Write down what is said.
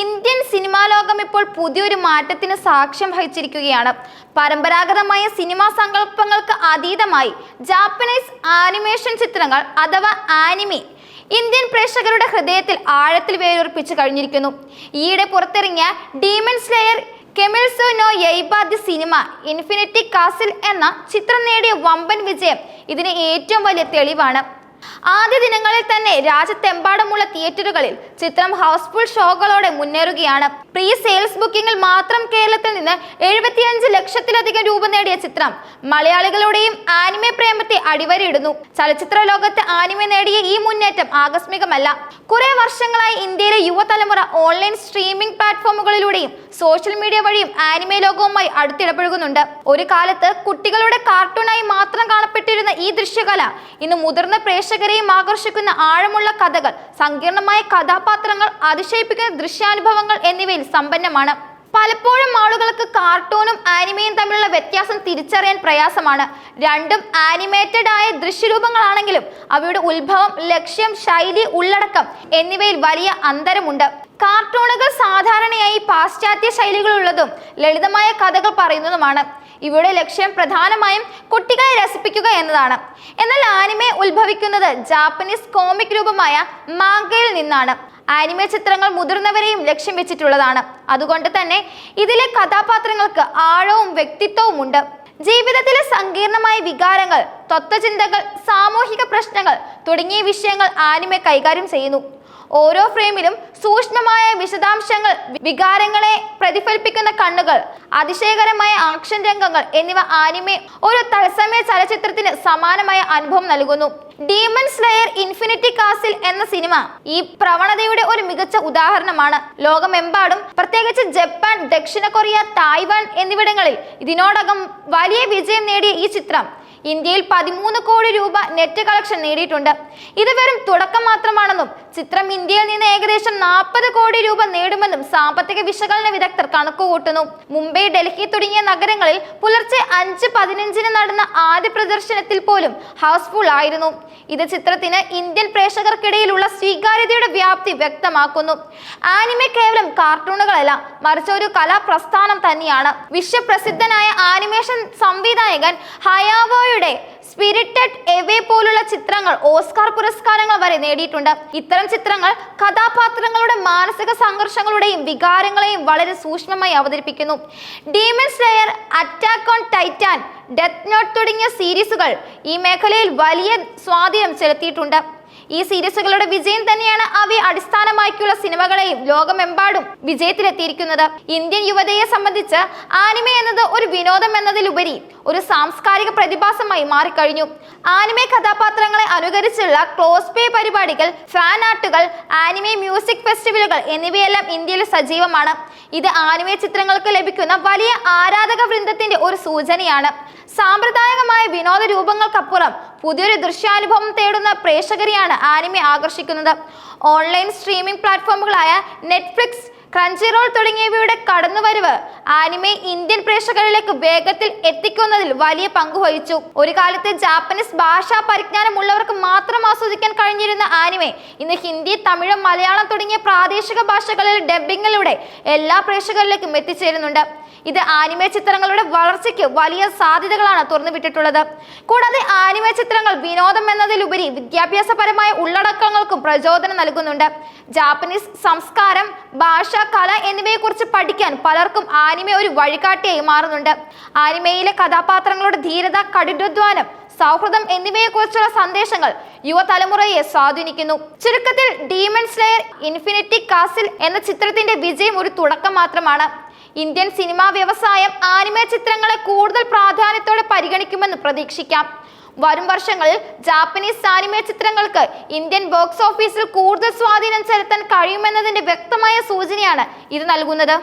Indian cinema ലോകം ഇപ്പോൾ പുതിയൊരു മാറ്റത്തിന് സാക്ഷ്യം വഹിച്ചിരിക്കുകയാണ്. പരമ്പരാഗതമായ സിനിമാ സങ്കല്പങ്ങൾക്ക് അതീതമായി ജാപ്പനീസ് ആനിമേഷൻ ചിത്രങ്ങൾ അഥവാ ആനിമി ഇന്ത്യൻ പ്രേക്ഷകരുടെ ഹൃദയത്തിൽ ആഴത്തിൽ വേരുറപ്പിച്ചു കഴിഞ്ഞിരിക്കുന്നു. ഈയിടെ പുറത്തിറങ്ങിയ ഡീമൻ സ്ലെയർ കെമിൽസോ നോ യൈബാദി സിനിമ ഇൻഫിനിറ്റി കാസിൽ എന്ന ചിത്രം നേടിയ വമ്പൻ വിജയം ഇതിന് ഏറ്റവും വലിയ തെളിവാണ്. ആദ്യ ദിനങ്ങളിൽ തന്നെ രാജ്യത്തെമ്പാടുമുള്ള തിയേറ്ററുകളിൽ ചിത്രം ഹൗസ്ഫുൾ ഷോകളോടെ മുന്നേറുകയാണ്. പ്രീ സെയിൽസ് ബുക്കിംഗിൽ മാത്രം കേരളത്തിൽ നിന്ന് എഴുപത്തിയഞ്ച് ലക്ഷത്തിലധികം രൂപ നേടിയ ചിത്രം മലയാളികളുടെയും ആനിമെ പ്രേമത്തെ അടിവരയിടുന്നു. ചലച്ചിത്ര ലോകത്ത് ആനിമെ നേടിയ ഈ മുന്നേറ്റം ആകസ്മികമല്ല. കുറെ വർഷങ്ങളായി ഇന്ത്യയിലെ യുവതലമുറ ഓൺലൈൻ സ്ട്രീമിംഗ് പ്ലാറ്റ്ഫോമുകളിലൂടെയും സോഷ്യൽ മീഡിയ വഴിയും ആനിമെ ലോകവുമായി അടുത്തിടപഴകുന്നുണ്ട്. ഒരു കാലത്ത് കുട്ടികളുടെ കാർട്ടൂണായി മാത്രം കാണപ്പെട്ടിരുന്ന ഈ ദൃശ്യകല ഇന്ന് മുതിർന്ന പ്രേക്ഷകരെയും ആകർഷിക്കുന്ന ആഴമുള്ള കഥകൾ സങ്കീർണമായ കഥാപാത്രങ്ങൾ അതിശയിപ്പിക്കുന്ന ദൃശ്യാനുഭവങ്ങൾ എന്നിവയിൽ സമ്പന്നമാണ്. പലപ്പോഴും ആളുകൾക്ക് കാർട്ടൂണും ആനിമയും തമ്മിലുള്ള വ്യത്യാസം തിരിച്ചറിയാൻ പ്രയാസമാണ്. രണ്ടും ആനിമേറ്റഡ് ആയ ദൃശ്യരൂപങ്ങളാണെങ്കിലും അവയുടെ ഉത്ഭവം ലക്ഷ്യം ശൈലി ഉള്ളടക്കം എന്നിവയിൽ വലിയ അന്തരമുണ്ട്. കാർട്ടൂണുകൾ സാധാരണയായി പാശ്ചാത്യ ശൈലികളുള്ളതും ലളിതമായ കഥകൾ പറയുന്നതുമാണ്. ഇവയുടെ ലക്ഷ്യം പ്രധാനമായും കുട്ടികളെ രസിപ്പിക്കുക എന്നതാണ്. എന്നാൽ ആനിമെ ഉത്ഭവിക്കുന്നത് ജാപ്പനീസ് കോമിക് രൂപമായ മാങ്കയിൽ നിന്നാണ്. ആനിമെ ചിത്രങ്ങൾ മുതിർന്നവരെയും ലക്ഷ്യം വെച്ചിട്ടുള്ളതാണ്. അതുകൊണ്ട് തന്നെ ഇതിലെ കഥാപാത്രങ്ങൾക്ക് ആഴവും വ്യക്തിത്വവും ഉണ്ട്. ജീവിതത്തിലെ സങ്കീർണമായ വികാരങ്ങൾ തത്വചിന്തകൾ സാമൂഹിക പ്രശ്നങ്ങൾ തുടങ്ങിയ വിഷയങ്ങൾ ആനിമെ കൈകാര്യം ചെയ്യുന്നു. ഓരോ ഫ്രെയിമിലും സൂക്ഷ്മമായ വിശദാംശങ്ങൾ വികാരങ്ങളെ പ്രതിഫലിപ്പിക്കുന്ന കണ്ണുകൾ അതിശയകരമായ ആക്ഷൻ രംഗങ്ങൾ എന്നിവ ആനിമെ ഒരു തത്സമയ ചലച്ചിത്രത്തിന് സമാനമായ അനുഭവം നൽകുന്നു. Demon Slayer Infinity Castle cinema cinema ഈ പ്രവണതയുടെ ഒരു മികച്ച ഉദാഹരണമാണ്. ലോകമെമ്പാടും പ്രത്യേകിച്ച് ജപ്പാൻ ദക്ഷിണ കൊറിയ തായ്വാൻ എന്നിവിടങ്ങളിൽ ഇതിനോടകം വലിയ വിജയം നേടിയ ഈ ചിത്രം ഇന്ത്യയിൽ പതിമൂന്ന് കോടി രൂപ നെറ്റ് കളക്ഷൻ നേടിയിട്ടുണ്ട്. ഇത് വെറും തുടക്കം മാത്രമാണെന്നും ചിത്രം ഇന്ത്യയിൽ നിന്ന് ഏകദേശം നാൽപ്പത് കോടി രൂപ നേടുമെന്നും സാമ്പത്തിക വിശകലന വിദഗ്ധർ കണക്കുകൂട്ടുന്നു. മുംബൈ ഡൽഹി തുടങ്ങിയ നഗരങ്ങളിൽ പുലർച്ചെ അഞ്ച് പതിനഞ്ചിന് നടന്ന ആദ്യ പ്രദർശനത്തിൽ പോലും ഹൗസ്ഫുൾ ആയിരുന്നു. ഇത് ചിത്രത്തിന് ഇന്ത്യൻ പ്രേക്ഷകർക്കിടയിലുള്ള സ്വീകാര്യതയുടെ വ്യാപ്തി വ്യക്തമാക്കുന്നു. ആനിമെ കേവലം കാർട്ടൂണുകളല്ല മറിച്ച് ഒരു കലാപ്രസ്ഥാനം തന്നെയാണ്. വിശ്വപ്രസിദ്ധനായ ആനിമേഷൻ സംവിധായകൻ ഹയാവോയുടെ സ്പിരിറ്റഡ് എവേ പോലുള്ള ചിത്രങ്ങൾ ഓസ്കാർ പുരസ്കാരങ്ങൾ വരെ നേടിയിട്ടുണ്ട്. ഇത്തരം ചിത്രങ്ങൾ കഥാപാത്രങ്ങളുടെ മാനസിക സംഘർഷങ്ങളുടെയും വികാരങ്ങളെയും വളരെ സൂക്ഷ്മമായി അവതരിപ്പിക്കുന്നു. Demon Slayer Attack on Titan Death Note തുടങ്ങിയ സീരീസുകൾ ഈ മേഖലയിൽ വലിയ സ്വാധീനം ചെലുത്തിയിട്ടുണ്ട്. ഈ സീരീസുകളുടെ വിജയം തന്നെയാണ് അവയെ അടിസ്ഥാനമാക്കിയുള്ള സിനിമകളെയും ലോകമെമ്പാടും വിജയത്തിലെത്തിയിരിക്കുന്നത്. ഇന്ത്യൻ യുവതയെ സംബന്ധിച്ച് ആനിമ എന്നത് ഒരു വിനോദം എന്നതിലുപരി ഒരു സാംസ്കാരിക പ്രതിഭാസമായി മാറിക്കഴിഞ്ഞു. ആനിമെ കഥാപാത്രങ്ങളെ അനുകരിച്ചുള്ള ക്ലോസ് പേ പരിപാടികൾ ഫാൻ ആർട്ടുകൾ ആനിമെ മ്യൂസിക് ഫെസ്റ്റിവലുകൾ എന്നിവയെല്ലാം ഇന്ത്യയിൽ സജീവമാണ്. ഇത് ആനിമെ ചിത്രങ്ങൾക്ക് ലഭിക്കുന്ന വലിയ ആരാധക വൃന്ദത്തിന്റെ ഒരു സൂചനയാണ്. സാമ്പ്രദായികമായ വിനോദ രൂപങ്ങൾക്കപ്പുറം പുതിയൊരു ദൃശ്യാനുഭവം തേടുന്ന പ്രേക്ഷകരെയാണ് ആനിമെ ആകർഷിക്കുന്നത്. ഓൺലൈൻ സ്ട്രീമിംഗ് പ്ലാറ്റ്ഫോമുകളായ നെറ്റ്ഫ്ലിക്സ് ക്രഞ്ചിറോൾ തുടങ്ങിയവയുടെ കടന്നുവരവ് ആനിമെ ഇന്ത്യൻ പ്രേക്ഷകരിലേക്ക് വേഗത്തിൽ എത്തിക്കുന്നതിൽ വലിയ പങ്ക് വഹിച്ചു. ഒരു കാലത്ത് ജാപ്പനീസ് ഭാഷാ പരിജ്ഞാനമുള്ളവർക്ക് മാത്രം ആസ്വദിക്കാൻ കഴിഞ്ഞിരുന്ന ആനിമെ ഇന്ന് ഹിന്ദി തമിഴ് മലയാളം തുടങ്ങിയ പ്രാദേശിക ഭാഷകളിൽ ഡബ്ബിങ്ങിലൂടെ എല്ലാ പ്രേക്ഷകരിലേക്കും എത്തിച്ചേരുന്നുണ്ട്. ഇത് ആനിമേ ചിത്രങ്ങളുടെ വളർച്ചയ്ക്ക് വലിയ സാധ്യതകളാണ് തുറന്നുവിട്ടിട്ടുള്ളത്. കൂടാതെ ആനിമെ ചിത്രങ്ങൾ വിനോദം എന്നതിലുപരി വിദ്യാഭ്യാസപരമായ ഉള്ളടക്കങ്ങൾക്കും പ്രചോദനം നൽകുന്നുണ്ട്. ജാപ്പനീസ് സംസ്കാരം ഭാഷ കല എന്നിവയെക്കുറിച്ച് പഠിക്കാൻ പലർക്കും ആനിമ ഒരു വഴികാട്ടിയായി മാറുന്നുണ്ട്. ആനിമയിലെ കഥാപാത്രങ്ങളുടെ ധീരത കഠിനാധ്വാനം സൗഹൃദം എന്നിവയെക്കുറിച്ചുള്ള സന്ദേശങ്ങൾ യുവതലമുറയെ സ്വാധീനിക്കുന്നു. ചുരുക്കത്തിൽ ഡീമൺ സ്ലെയർ ഇൻഫിനിറ്റി കാസിൽ എന്ന ചിത്രത്തിന്റെ വിജയം ഒരു തുടക്കം മാത്രമാണ്. ഇന്ത്യൻ സിനിമാ വ്യവസായം ആനിമ ചിത്രങ്ങളെ കൂടുതൽ പ്രാധാന്യത്തോടെ പരിഗണിക്കുമെന്ന് പ്രതീക്ഷിക്കാം. വരും വർഷങ്ങളിൽ ജാപ്പനീസ് ആനിമ ചിത്രങ്ങൾക്ക് ഇന്ത്യൻ ബോക്സ് ഓഫീസിൽ കൂടുതൽ സ്വാധീനം ചെലുത്താൻ കഴിയുമെന്നതിന്റെ വ്യക്തമായ സൂചനയാണ് ഇത് നൽകുന്നത്.